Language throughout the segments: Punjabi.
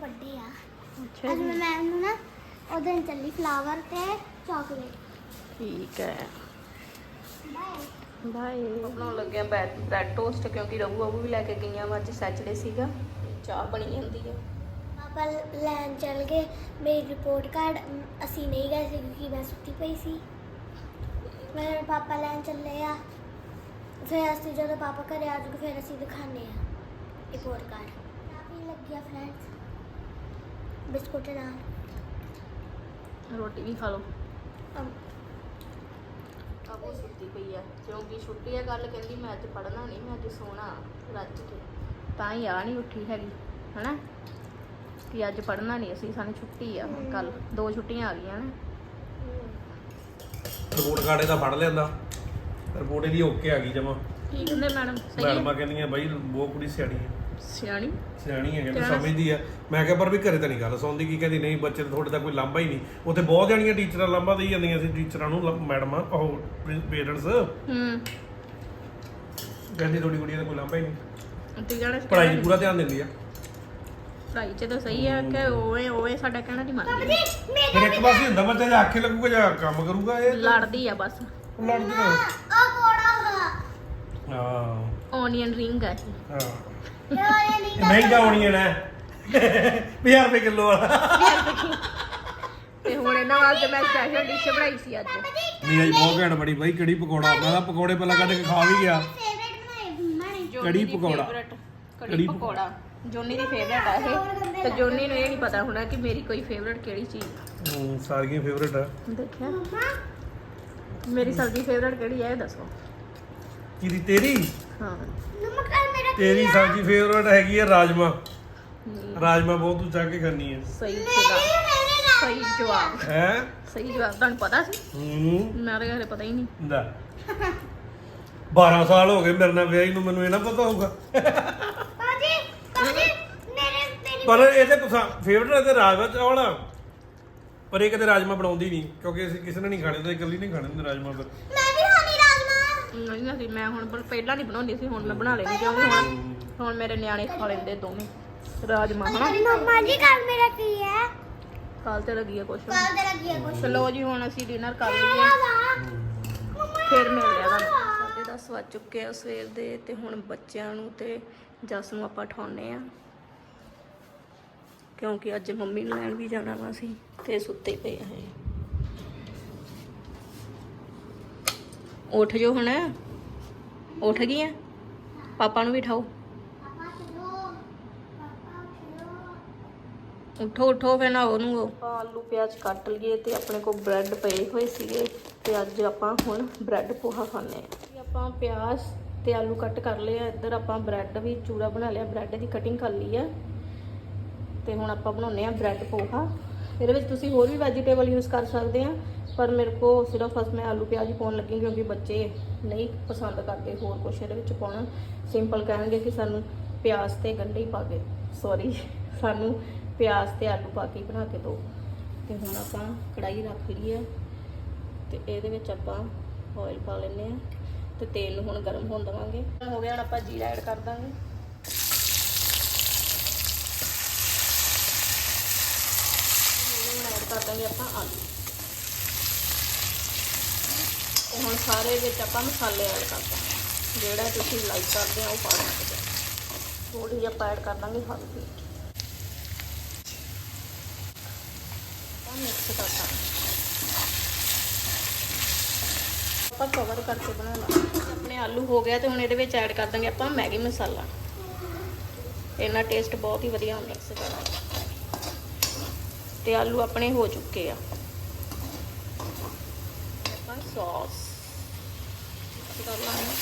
ਬਰਥਡੇ ਆ। ਅੱਛਾ ਅੱਜ ਮੈਂ ਮੈਮ ਨੂੰ ਨਾ ਉਹ ਦਿਨ ਚੱਲੀ ਫਲਾਵਰ ਤੇ ਚਾਕਲੇਟ ਠੀਕ ਹੈ। ਬਾਏ ਬਾਏ ਬਣਾਉਣ ਲੱਗਿਆ ਬ੍ਰੈਡ ਟੋਸਟ ਕਿਉਂਕਿ ਰਘੂ ਬਾਬੂ ਵੀ ਲੈ ਕੇ ਗਈਆਂ ਵਾ ਅੱਜ ਸੈਚਰਡੇ ਸੀਗਾ। ਤੇ ਚਾਹ ਬਣੀ ਜਾਂਦੀ ਹੈ ਪਾਪਾ ਲੈਣ ਚੱਲ ਗਏ। ਮੇਰੀ ਰਿਪੋਰਟ ਕਾਰਡ ਅਮ, ਅਸੀਂ ਨਹੀਂ ਗਏ ਸੀ ਕਿਉਂਕਿ ਮੈਂ ਸੁੱਤੀ ਪਈ ਸੀ। ਮੇਰੇ ਪਾਪਾ ਲੈਣ ਚੱਲੇ ਆ। ਫਿਰ ਅਸੀਂ ਜਦੋਂ ਪਾਪਾ ਘਰੇ ਆ ਜਾਊਗੇ ਫਿਰ ਅਸੀਂ ਦਿਖਾਣੇ ਆ। ਰਿਪੋਰਟ ਕਾਰਡ ਕਾਫੀ ਲੱਗਿਆ ਫਰੈਂਡਸ ਬਿਸਕੁਟ ਨਾਲ ਰੋਟੀ ਵੀ ਖਾ ਲਓ। ਅਮ, ਆਬੂ ਸੁੱਤੀ ਪਈ ਆ। ਕਿਉਂਕਿ ਛੁੱਟੀ ਆ ਗੱਲ ਕਹਿੰਦੀ ਮੈਂ ਅੱਜ ਪੜ੍ਹਨਾ ਨਹੀਂ ਮੈਂ ਅੱਜ ਸੋਣਾ ਰੱਜ ਕੇ। ਤਾਂ ਹੀ ਆ ਨਹੀਂ ਉੱਠੀ ਹੈਗੀ ਹਨਾ? ਕਿ ਅੱਜ ਪੜ੍ਹਨਾ ਨਹੀਂ ਅਸੀਂ ਸਾਨੂੰ ਛੁੱਟੀ ਆ ਕੱਲ ਦੋ ਛੁੱਟੀਆਂ ਆ ਗਈਆਂ ਨੇ। ਰਿਪੋਰਟ ਕਾਰਡ ਇਹਦਾ ਫੜ ਲਿਆਂਦਾ। ਰਿਪੋਰਟ ਇਹਦੀ ਓਕੇ ਆ ਗਈ ਜਮਾ। ਕੀ ਕਹਿੰਦੇ ਮੈਡਮ? ਸਹੀ ਮੈਡਮਾਂ ਕਹਿੰਦੀਆਂ ਬਾਈ ਉਹ ਕੁੜੀ ਸਿਆਣੀ ਹੈ। ਸਿਆਣੀ। ਸਿਆਣੀ ਹੈ ਸਿਆਣਾ- ਸਮਝਦੀ ਆ। ਮੈਂ ਕਿਹਾ ਪਰ ਵੀ ਘਰੇ ਤਾਂ ਨਹੀਂ ਗੱਲ ਸੁਣਦੀ ਕੀ ਕਹਿੰਦੀ ਨਹੀਂ ਬੱਚੇ ਦਾ ਤੁਹਾਡੇ ਦਾ ਕੋਈ ਲਾਂਭਾ ਹੀ ਨਹੀਂ। ਉੱਥੇ ਬਹੁਤ ਜਾਣੀਆਂ ਟੀਚਰਾਂ ਲਾਂਭਾ ਦੇਈ ਜਾਂਦੀਆਂ ਸੀ ਟੀਚਰਾਂ ਨੂੰ ਮੈਡਮਾਂ ਉਹ ਪੇਰੈਂਟਸ। ਹੂੰ। ਕਹਿੰਦੀ ਤੁਹਾਡੀ ਕੁੜੀ ਦਾ ਕੋਈ ਲਾਂਭਾ ਹੀ ਨਹੀਂ। ਤੂੰ ਜਾਣਾ ਪੜ੍ਹਾਈ 'ਚ ਪੂਰਾ ਧਿਆਨ ਦਿੰਦੀ ਆ। ਪੜ੍ਹਾਈ ਚ ਤਾਂ ਸਹੀ ਹੈ ਕਿ ਓਏ ਓਏ ਸਾਡਾ ਕਹਿਣਾ ਨਹੀਂ ਮੰਨਦੀ। ਫਿਰ ਇੱਕ ਪਾਸੇ ਹੁੰਦਾ ਬੱਚਾ ਜਾਂ ਆਖੇ ਲੱਗੂਗਾ ਜਾਂ ਕੰਮ ਕਰੂਗਾ ਇਹ ਲੜਦੀ ਆ ਬਸ। ਲੜਦੀ ਨਾ ਉਹ ਕੋੜਾ ਹਾਂ। ਓਨੀਅਨ ਰਿੰਗ ਆ ਹਾਂ। ਇਹ ਨਹੀਂ ਮਹਿੰਗਾ ਹੋਣੀ ਹੈ ਨਾ। 50 ਰੁਪਏ ਕਿਲੋ ਵਾਲਾ ਤੇ ਹੁਣ ਇਹਨਾਂ ਵਾਸਤੇ ਮੈਂ ਸਪੈਸ਼ਲ ਡਿਸ਼ ਬਣਾਈ ਸੀ ਅੱਜ। ਨਹੀਂ ਅੱਜ ਬਹੁਤ ਘੈਂਟ ਬੜੀ ਬਾਈ ਕੜੀ ਪਕੌੜਾ? ਮੈਂ ਤਾਂ ਪਕੌੜੇ ਪਹਿਲਾਂ ਕੱਢ ਕੇ ਖਾ ਵੀ ਗਿਆ। ਫੇਵਰੇਟ ਬਣਾਏ ਮੰਮਾ ਨੇ ਜੋਨੀ ਕੜੀ ਦੀ ਪਕੌੜਾ। favourite, ਕੜੀ ਕੜੀ ਪਕੌੜਾ। ਜੋਨੀ ਦੀ ਫੇਵਰੇਟ ਆ ਇਹ। ਤੇ ਜੋਨੀ ਨੂੰ ਇਹ ਨਹੀਂ ਪਤਾ ਹੋਣਾ ਕਿ ਮੇਰੀ ਕੋਈ ਫੇਵਰੇਟ ਕਿਹੜੀ ਚੀਜ਼ ਆ। ਹੂੰ ਸਾਰੀਆਂ ਫੇਵਰੇਟ ਆ। ਦੇਖਿਆ? ਮੰਮਾ। ਮੇਰੀ ਸਬਜ਼ੀ ਫੇਵਰੇਟ ਕਿਹੜੀ ਹੈ ਇਹ ਦੱਸੋ। ਕਿਹਦੀ ਤੇਰੀ? ਹਾਂ। ਨਮਕ ਆ ਮੇਰਾ ਤੇਰੀ ਸਬਜ਼ੀ ਫੇਵਰੇਟ ਹੈਗੀ ਹੈ ਰਾਜਮਾ। ਰਾਜਮਾ ਬਹੁਤ ਚੱਕ ਕੇ ਖਾਣੀ ਹੈ ਸਹੀ ਜਵਾਬ। ਸਹੀ ਜਵਾਬ। ਹੈ? ਸਹੀ ਜਵਾਬ। ਤੁਹਾਨੂੰ ਪਤਾ ਸੀ? ਹੂੰ। ਮੇਰੇ ਘਰੇ ਪਤਾ ਹੀ ਨਹੀਂ। ਦਾ 12 ਸਾਲ ਹੋ ਗਏ ਮੇਰੇ ਨਾਲ ਵਿਆਹੀ ਨੂੰ ਮੈਨੂੰ ਇਹ ਨਾ ਪਤਾ ਹੋਊਗਾ। ਬਾਜੀ ਬਾਜੀ ਮੇਰੇ ਮੇਰੀ ਪਰ ਇਹਦੇ ਫੇਵਰੇਟ ਤੇ ਰਾਜਮਾ ਚਾਵਲ ਆ। ਪਰ ਇਹ ਕਦੇ ਰਾਜਮਾ ਬਣਾਉਂਦੀ ਨਹੀਂ ਕਿਉਂਕਿ ਅਸੀਂ ਕਿਸੇ ਨੇ ਨਹੀਂ ਖਾਣੇ ਤੇ ਇਕੱਲੀ ਨਹੀਂ ਖਾਣੇ ਹੁੰਦੇ ਰਾਜਮਾ ਫਿਰ। ਮੈਂ ਵੀ ਸੀ ਮੈਂ ਹੁਣ ਪਰ ਪਹਿਲਾਂ ਨਹੀਂ ਬਣਾਉਂਦੀ ਸੀ ਹੁਣ ਮੈਂ ਬਣਾ ਲੈਂਦੀ ਕਿਉਂਕਿ ਹੁਣ ਹੁਣ ਮੇਰੇ ਨਿਆਣੇ ਖਾ ਲੈਂਦੇ ਦੋਵੇਂ ਰਾਜਮਾ ਹਨਾ? ਮੰਮਾ ਜੀ ਕੱਲ ਮੇਰਾ ਕੀ ਹੈ? ਕੱਲ ਤੇ ਲੱਗੀ ਹੈ ਕੁਛ। ਕੱਲ ਹੈ ਕੁਛ। ਚਲੋ ਜੀ ਹੁਣ ਅਸੀਂ ਡਿਨਰ ਕਰ ਲਈਏ। ਫਿਰ ਮਿਲ ਲਿਆ ਤੁਹਾਨੂੰ। ਦਸ ਵੱਜ ਚੁੱਕੇ ਆ ਸਵੇਰ ਦੇ ਤੇ ਹੁਣ ਬੱਚਿਆਂ ਨੂੰ ਤੇ ਜਸ ਨੂੰ ਆਪਾਂ ਠਾਉਨੇ ਆ। ਕਿਉਂਕਿ ਅੱਜ ਮੰਮੀ ਨੂੰ ਲੈਣ ਵੀ ਜਾਣਾ ਵਾ ਸੀ ਤੇ ਸੁੱਤੇ ਪਏ ਆ ਉੱਠ ਜੋ ਹੁਣ। ਉੱਠ ਗਈਆਂ ਪਾਪਾ ਨੂੰ ਵੀ ਠਾਓ ਉਠੋ ਉਠੋ ਫੇ ਨਾ ਉਹਨੂੰ ਆਪਾਂ ਆਲੂ ਪਿਆਜ਼ ਕੱਟ ਲਈਏ ਤੇ ਆਪਣੇ ਕੋਲ ਬ੍ਰੈਡ ਪਏ ਹੋਏ ਸੀਗੇ ਤੇ ਅੱਜ ਆਪਾਂ ਹੁਣ ਬ੍ਰੈਡ ਪੋਹਾ ਖਾਣੇ ਆ ਆਪਾਂ ਪਿਆਜ਼ ਤੇ ਆਲੂ ਕੱਟ ਕਰ ਲਏ ਆ। ਇੱਧਰ ਆਪਾਂ ਬ੍ਰੈਡ ਵੀ ਚੂਰਾ ਬਣਾ ਲਿਆ। ਬ੍ਰੈਡ ਦੀ ਕਟਿੰਗ ਕਰ ਲਈ ਆ। ਤੇ ਹੁਣ ਆਪਾਂ ਬਣਾਉਨੇ ਆ ਬ੍ਰੈਡ ਪੋਹਾ। ਇਹਦੇ ਵਿੱਚ ਤੁਸੀਂ ਹੋਰ ਵੀ ਵੈਜੀਟੇਬਲ ਯੂਜ਼ ਕਰ ਸਕਦੇ ਆ। ਪਰ ਮੇਰੇ ਕੋ ਸਿਰਫ ਫਸਟ ਮੈਂ ਆਲੂ ਪਿਆਜ਼ ਹੀ ਪਾਉਣ ਲੱਗੀ ਕਿਉਂਕਿ ਬੱਚੇ ਨਹੀਂ ਪਸੰਦ ਕਰਦੇ ਹੋਰ ਕੁਛ ਇਹਦੇ ਵਿੱਚ ਪਾਉਣਾ। ਸਿੰਪਲ ਕਹਿਣਗੇ ਕਿ ਸਾਨੂੰ ਪਿਆਜ਼ ਤੇ ਗੰਢੇ ਹੀ ਪਾ ਕੇ ਸੌਰੀ ਸਾਨੂੰ ਪਿਆਜ਼ ਤੇ ਆਲੂ ਪਾ ਕੇ ਹੀ ਬਣਾ ਕੇ ਦਿਓ ਤੇ ਹੁਣ ਆਪਾਂ ਕੜਾਈ ਰੱਖ ਲਈ ਹੈ ਤੇ ਇਹਦੇ ਵਿੱਚ ਆਪਾਂ ਆਇਲ ਪਾ ਲੈਨੇ ਆ ਤੇ ਤੇਲ ਨੂੰ ਹੁਣ ਗਰਮ ਹੋਣ ਦੇਵਾਂਗੇ। ਹੋ ਗਿਆ, ਹੁਣ ਆਪਾਂ ਜੀਰਾ ਐਡ ਕਰ ਦਾਂਗੇ। ਹੁਣ ਐਡ ਕਰ ਦਾਂਗੇ ਆਪਾਂ ਆਲੂ। ਤੇ ਹੁਣ ਸਾਰੇ ਵਿੱਚ ਆਪਾਂ ਮਸਾਲੇ ਐਡ ਕਰ ਦਾਂਗੇ ਜਿਹੜਾ ਤੁਸੀਂ ਲਾਈਕ ਕਰਦੇ ਆ ਉਹ ਪਾ ਸਕਦੇ ਆ ਥੋੜੀ ਜਿਹੀ ਆਪਾਂ ਐਡ ਕਰ ਦਾਂਗੇ ਹਲਦੀ। ਆਪਾਂ ਮਿਕਸ ਕਰ ਦਾਂਗੇ ਆਪਾਂ ਕਵਰ ਕਰਕੇ ਬਣਾਉਣਾ। ਆਪਣੇ ਆਲੂ ਹੋ ਗਿਆ ਤੇ ਹੁਣ ਇਹਦੇ ਵਿੱਚ ਐਡ ਕਰ ਦਾਂਗੇ ਆਪਾਂ ਮੈਗੀ ਮਸਾਲਾ। ਇਹਨਾਂ ਟੇਸਟ ਬਹੁਤ ਹੀ ਵਧੀਆ ਹੁੰਦਾ ਇਸ ਦਾ। ਤੇ ਆਲੂ ਆਪਣੇ ਹੋ ਚੁੱਕੇ ਆ। ਆਪਾਂ ਸੌਸ ਕਰ ਲਾਂਗੇ।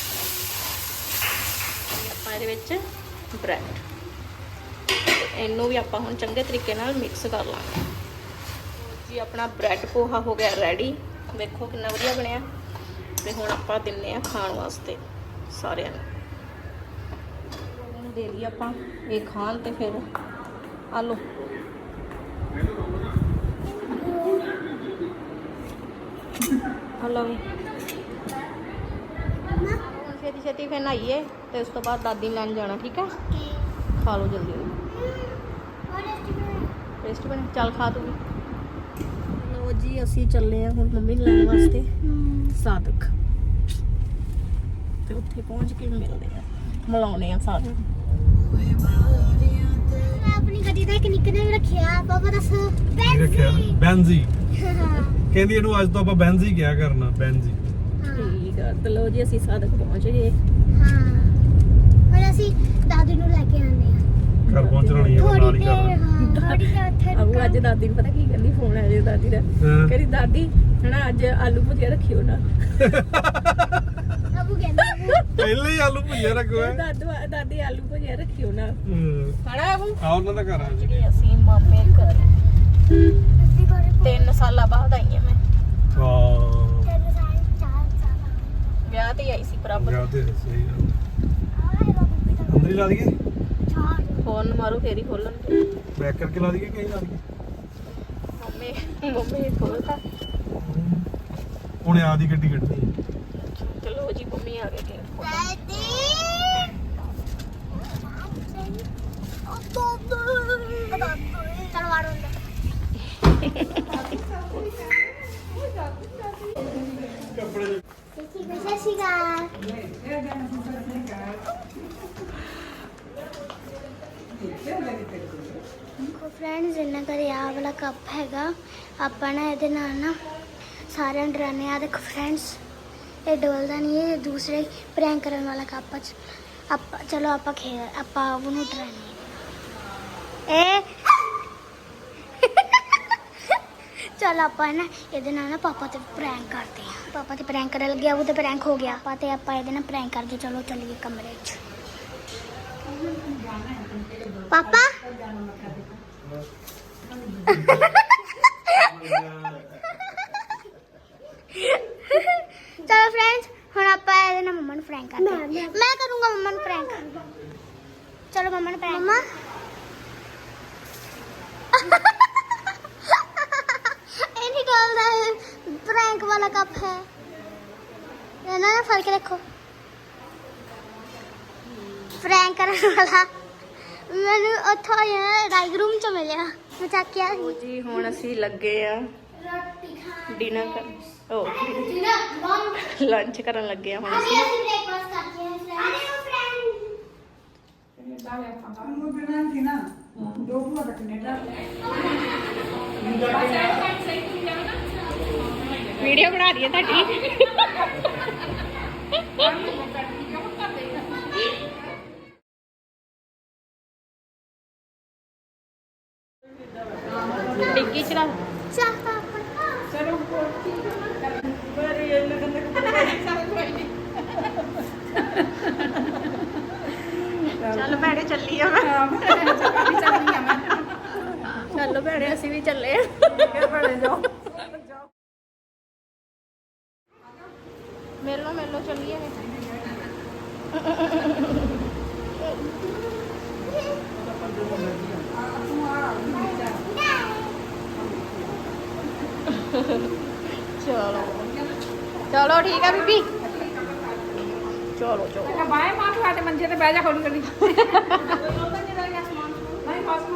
ਆਪਾਂ ਇਹਦੇ ਵਿੱਚ ਬ੍ਰੈਡ। ਇਹਨੂੰ ਵੀ ਆਪਾਂ ਹੁਣ ਚੰਗੇ ਤਰੀਕੇ ਨਾਲ ਮਿਕਸ ਕਰ ਲਾਂਗੇ। ਜੀ, ਆਪਣਾ ਬ੍ਰੈਡ ਪੋਹਾ ਹੋ ਗਿਆ ਰੈਡੀ ਵੇਖੋ ਕਿੰਨਾ ਵਧੀਆ ਬਣਿਆ। ਤੇ ਹੁਣ ਆਪਾਂ ਦਿੰਨੇ ਆ ਖਾਣ ਵਾਸਤੇ ਸਾਰਿਆਂ ਨੂੰ। ਦੇ ਲਈ ਆਪਾਂ ਇਹ ਖਾਣ ਤੇ ਫਿਰ ਆ ਲਓ ਆ ਵੀ ਛੇਤੀ ਛੇਤੀ ਫਿਰ ਨਹਾਈਏ ਤੇ ਉਸ ਤੋਂ ਬਾਅਦ ਦਾਦੀ ਨੂੰ ਲੈਣ ਜਾਣਾ ਠੀਕ ਹੈ ਖਾ ਲਓ ਜਲਦੀ ਦੇਖੀ ਬਣੇ ਚੱਲ ਖਾ ਤੂੰ ਵੀ। ਲੋ ਜੀ ਅਸੀਂ ਚੱਲੇ ਆ ਹੁਣ ਮੰਮੀ ਨੂੰ ਲੈਣ ਵਾਸਤੇ। ਸਾਦਕ। ਤੇ ਉੱਥੇ ਪਹੁੰਚ ਕੇ ਮਿਲਦੇ ਆ ਮਿਲਾਉਣੇ ਆ ਸਾਦਕ ਮੈਂ ਆਪਣੀ ਗੱਡੀ ਦਾ ਇੱਕ ਨਿਕਨੇਮ ਰੱਖਿਆ ਪਾਪਾ ਦੱਸ ਕੀ ਰੱਖਿਆ? ਬੈਂਜ਼ੀ। ਕਹਿੰਦੀ ਇਹਨੂੰ ਅੱਜ ਤੋਂ ਆਪਾਂ ਬੈਂਜ਼ੀ ਕਿਹਾ ਕਰਨਾ ਬੈਂਜ਼ੀ। ਆ ਤੇ ਲੋ ਜੀ ਅਸੀਂ ਸਾਦਕ ਪਹੁੰਚ ਗਏ। ਹਾਂ। ਹੁਣ ਅਸੀਂ ਦਾਦੀ ਨੂੰ ਲੈ ਕੇ ਆਉਂਦੇ ਆ ਘਰ ਪਹੁੰਚਣਾ ਨਹੀਂ ਹੈ ਨਾਲ ਥੋੜੀ ਹੀ ਦੇਰ ਕਰਨਾ। ਹਾਂ ਥੋੜੀ ਦੇਰ ਉੱਥੇ ਅਬੂ ਅੱਜ ਦਾਦੀ ਨੂੰ ਪਤਾ ਕੀ ਕਹਿੰਦੀ ਫੋਨ ਆਇਆ ਜੇ ਦਾਦੀ ਦਾ। ਹਾਂ। ਕਹਿੰਦੀ ਦਾਦੀ ਹਨਾ ਅੱਜ ਆਲੂ ਭੁਜੀਆ ਰੱਖਿਓ ਨਾ। ਅਬੂ ਕਹਿੰਦਾ ਅਬੂ। ਪਹਿਲੇ ਹੀ ਆਲੂ ਭੁਜਿਆ ਰੱਖਿਆ ਦਾਦੂ ਦਾਦੀ ਆਲੂ ਭੁਜੀਆ ਰੱਖਿਓ ਨਾ। ਹੂੰ। ਖਾਣਾ ਅਬੂ? ਆ ਉਹਨਾਂ ਦਾ ਘਰ ਆ ਜੀ ਜਿਹੜੇ ਅਸੀਂ ਮਾਮੇ ਘਰ ਬਾਰੇ 3 ਸਾਲਾਂ ਬਾਅਦ ਆਈ ਹਾਂ ਮੈਂ। ਹਾਂ ਵਿਆਹ ਤੇ ਆਈ ਸੀ ਪ੍ਰਭ। ਜਾ ਤੇ ਸਹੀ ਗੱਲ। ਅੰਦਰ ਹੀ ਲਾ ਦਈਏ? ਫੋਨ ਮਾਰੋ ਫੇਰ ਹੀ ਖੋਲਣਗੇ। ਬੈਕ ਕਰਕੇ ਲਾ ਦਈਏ ਕਿ ਨਹੀਂ ਲਾ ਦਈਏ? ਮੰਮੀ ਮੰਮੀ ਖੋਲਤਾ। ਹੁਣ ਆ ਦੀ ਗੱਡੀ ਕੱਢਣੀ ਹੈ। ਚਲੋ ਜੀ ਮੰਮੀ ਆ ਗਏ ਗੇਟ ਖੋਲ੍ਹਣ। ਦਾਦੀ। ਚਲ ਵਾੜੋ ਸਤਿ ਸ਼੍ਰੀ ਅਕਾਲ ਦੇਖੋ ਫਰੈਂਡਸ ਇਹਨਾਂ ਘਰੇ ਆਹ ਵਾਲਾ ਕੱਪ ਹੈਗਾ ਆਪਾਂ ਨਾ ਇਹਦੇ ਨਾਲ ਨਾ ਸਾਰਿਆਂ ਨੂੰ ਡਰਾਨੇ ਆ ਦੇਖੋ ਫਰੈਂਡਸ ਇਹ ਡੋਲਦਾ ਨਹੀਂ ਇਹ ਦੂਸਰੇ ਪ੍ਰੈਂਕ ਕਰਨ ਵਾਲਾ ਕੱਪ ਚ ਆਪਾਂ ਚਲੋ ਆਪਾਂ ਖੇਡ ਆਪਾਂ ਉਹਨੂੰ ਡਰਾਨੇ ਇਹ ਚਲ ਆਪਾਂ ਨਾ ਇਹਦੇ ਨਾਲ ਨਾ ਪਾਪਾ ਤੇ ਪ੍ਰੈਂਕ ਕਰਦੇ ਆ ਪਾਪਾ ਤੇ ਪ੍ਰੈਂਕ ਕਰਨ ਲੱਗਿਆ ਉਹ ਤੇ ਪ੍ਰੈਂਕ ਹੋ ਗਿਆ। ਆਪਾਂ ਤੇ ਆਪਾਂ ਇਹਦੇ ਨਾਲ ਪ੍ਰੈਂਕ ਕਰਦੇ ਚਲੋ ਚੱਲੀਏ ਕਮਰੇ 'ਚ। ਪਾਪਾ? ਚਲੋ ਫਰੈਂਡਸ ਹੁਣ ਆਪਾਂ ਇਹਦੇ ਨਾਲ ਮੰਮਾ ਨੂੰ ਪ੍ਰੈਂਕ ਕਰਦੇ ਹਾਂ। ਮੈਂ ਕਰੂੰਗਾ ਮੰਮਾ ਨੂੰ ਪ੍ਰੈਂਕ ਚਲੋ ਮੰਮਾ ਨੂੰ ਪ੍ਰੈਂਕ ਮੰਮਾ ਇਹ ਨਹੀਂ ਡੋਲਦਾ ਪ੍ਰੈਂਕ ਵਾਲਾ ਕੱਪ ਹੈ ਇਹਨਾਂ ਨੇ ਫੜ ਕੇ ਰੱਖੋ ਪ੍ਰੈਂਕ ਕਰਨ ਵਾਲਾ ਮੈਨੂੰ ਉੱਥੋਂ ਡਾਈਗ ਰੂਮ ਚ ਮਿਲਿਆ ਮੈਂ ਚੱਕਿਆ ਸੀ ਜੀ ਹੁਣ ਅਸੀਂ ਲੱਗੇ ਆ ਰੋਟੀ ਖਾਣ ਡਿਨਰ ਕਰ ਓ ਡਿਨਰ ਲੰਚ ਕਰਨ ਲੱਗੇ ਆ ਹੁਣ ਅਸੀਂ। ਅਸੀਂ ਬ੍ਰੇਕਫਾਸਟ ਕਰਦੇ ਹਾਂ ਫਰੈਂਡ ਵੀਡੀਓ ਬਣਾ ਹੈ ਤੁਹਾਡੀ। ਡਿੱਗੀ ਚ ਰੱਖ ਚਾਹ ਪਾਪਾ ਚੱਲ ਭੈਣੇ ਚੱਲੀ ਆ ਮੈਂ। ਚੱਲ ਭੈਣੇ ਅਸੀਂ ਵੀ ਚੱਲੇ ਆ। ਮਿਲੋ ਮਿਲੋ ਚੱਲੀਏ ਨੇ ਚਲੋ। ਚਲੋ ਠੀਕ ਆ ਬੀਬੀ। ਚਲੋ ਚਲੋ। ਬਾਏ ਮਾਂ ਤੂੰ ਆਟੇ ਮੰਜੇ ਤੇ ਬਹਿ ਜਾ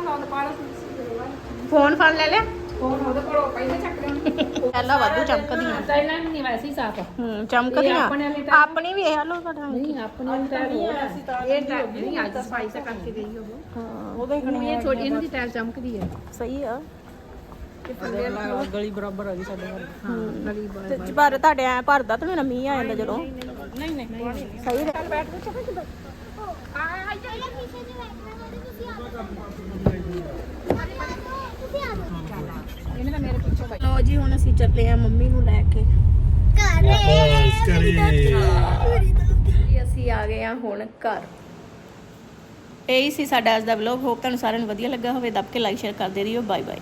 ਲਾਉਂਦਾ ਪਾਲਾ ਫੋਨ ਫੜ ਲੈ ਲਿਆ। ਫੋਨ ਉਹਦੇ ਕੋਲ ਪਹਿਲੇ ਚੱਕ ਲਿਆ ਪਹਿਲਾਂ ਵਾਧੂ ਚਮਕਦੀਆਂ ਤਾਈਲੈਂਡ ਨਹੀਂ ਵੈਸੇ ਹੀ ਸਾਫ਼ ਹੂੰ ਚਮਕਦੀਆਂ ਇਹ ਆਪਣੇ ਵਾਲੀ ਤਾਂ- ਆਪਣੀ ਵੀ ਇਹ ਲੋ ਤੁਹਾਡਾ ਨਹੀਂ ਆਪਣੇ ਨੂੰ ਤਾਂ ਇਹ ਤਾਂ ਨਹੀਂ ਅੱਜ ਸਫ਼ਾਈ ਸੇ ਕਰਕੇ ਗਈ ਉਹ ਹਾਂ ਉਹਦਾ ਹੀ ਹੁਣ ਇਹ ਛੋਟੀ ਇਹਨਾਂ ਦੀ ਟਾਇਲ ਚਮਕਦੀ ਹੈ ਸਹੀ ਆ ਗਲੀ ਬਰਾਬਰ ਆ ਗਈ ਸਾਡੇ ਘਰ ਗਲੀ ਤੇ ਜੇ ਪਰ ਤੁਹਾਡੇ ਐ ਭਰਦਾ ਤਾਂ ਮੇਰਾ ਮੀਂਹ ਆ ਜਾਂਦਾ ਜਦੋਂ ਨਹੀਂ ਨਹੀਂ ਸਹੀ ਰਹਿ ਬੈਠ ਕੇ ਚੱਕ ਕੇ ਆ ਜਾਈਏ ਪਿੱਛੇ ਜੇ ਬੈਠਣਾ ਹੋਵੇ ਤੁਸੀਂ ਆ ਜਾਓ ਤੁਸੀਂ ਆ ਜਾਓ ਇਹਨੇ ਤਾਂ ਮੇਰੇ ਪਿੱਛੋਂ ਬਾਈ ਲੋ ਜੀ ਹੁਣ ਅਸੀਂ ਚੱਲੇ ਆ ਮੰਮੀ ਨੂੰ ਲੈ ਕੇ। ਘਰੇ। ਅਸੀਂ ਆ ਗਏ ਆ ਹੁਣ ਘਰ। ਇਹ ਹੀ ਸੀ ਸਾਡਾ ਅੱਜ ਦਾ ਵਲੌਗ ਹੋਪ ਤੁਹਾਨੂੰ ਸਾਰਿਆਂ ਨੂੰ ਵਧੀਆ ਲੱਗਾ ਹੋਵੇ। ਦੱਬ ਕੇ ਲਾਈਕ ਸ਼ੇਅਰ ਕਰਦੇ ਰਹੀਓ। Bye bye